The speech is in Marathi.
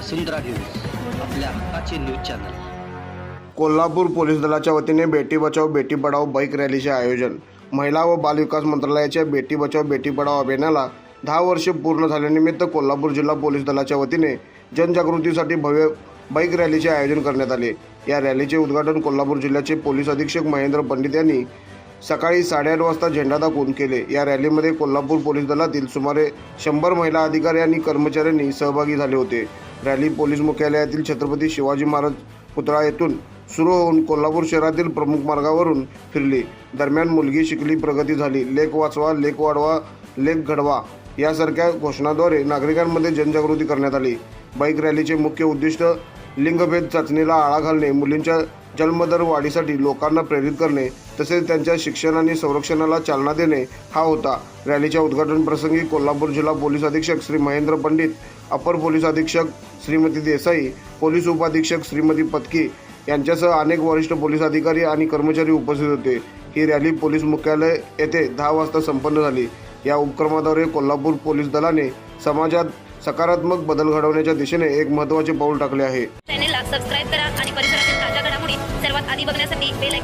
वसुंधरा न्यूज आपल्या हक्काचे न्यूज चॅनल. कोल्हापूर पोलीस दलाच्या वतीने बेटी बचाव बेटी पढाओ बाईक रॅलीचे आयोजन. महिला व बालविकास मंत्रालयाच्या बेटी बचाव बेटी पढाओ अभियानाला दहा वर्षे पूर्ण झाल्यानिमित्त कोल्हापूर जिल्हा पोलीस दलाच्या वतीने जनजागृतीसाठी भव्य बाईक रॅलीचे आयोजन करण्यात आले. या रॅलीचे उद्घाटन कोल्हापूर जिल्ह्याचे पोलीस अधीक्षक महेंद्र पंडित यांनी सकाळी साडेआठ वाजता झेंडा दाखवून केले. या रॅलीमध्ये कोल्हापूर पोलीस दलातील सुमारे शंभर महिला अधिकारी आणि कर्मचाऱ्यांनी सहभागी झाले होते. रॅली पोलीस मुख्यालयातील छत्रपती शिवाजी महाराज पुतळा येथून सुरू होऊन कोल्हापूर शहरातील प्रमुख मार्गावरून फिरली. दरम्यान मुलगी शिकली प्रगती झाली. लेख वाचवा लेख वाढवा लेख घडवा यासारख्या घोषणाद्वारे नागरिकांमध्ये जनजागृती करण्यात आली. बाईक रॅलीचे मुख्य उद्दिष्ट लिंगभेद चाचणीला आळा घालणे मुलींच्या जन्मदर वाढीसाठी लोकांना प्रेरित करणे तसेच त्यांच्या शिक्षण आणि संरक्षणाला चालना देणे हा होता. रॅलीच्या उद्घाटन प्रसंगी कोल्हापूर जिल्हा पोलीस अधीक्षक श्री महेंद्र पंडित अपर पोलीस अधीक्षक श्रीमती देसाई पोलीस उपाधीक्षक श्रीमती पत्की यांच्यासह अनेक वरिष्ठ पोलीस अधिकारी आणि कर्मचारी उपस्थित होते. ही रॅली पोलीस मुख्यालय येथे दहा वाजता संपन्न झाली. या उपक्रमाद्वारे कोल्हापूर पोलीस दलाने समाजात सकारात्मक बदल घडवण्याच्या दिशेने एक महत्त्वाचे पाऊल टाकले आहे. चॅनेलला सबस्क्राईब करा आणि परिसरातील ताज्या घडामोडी सर्वात आधी बघण्यासाठी बेल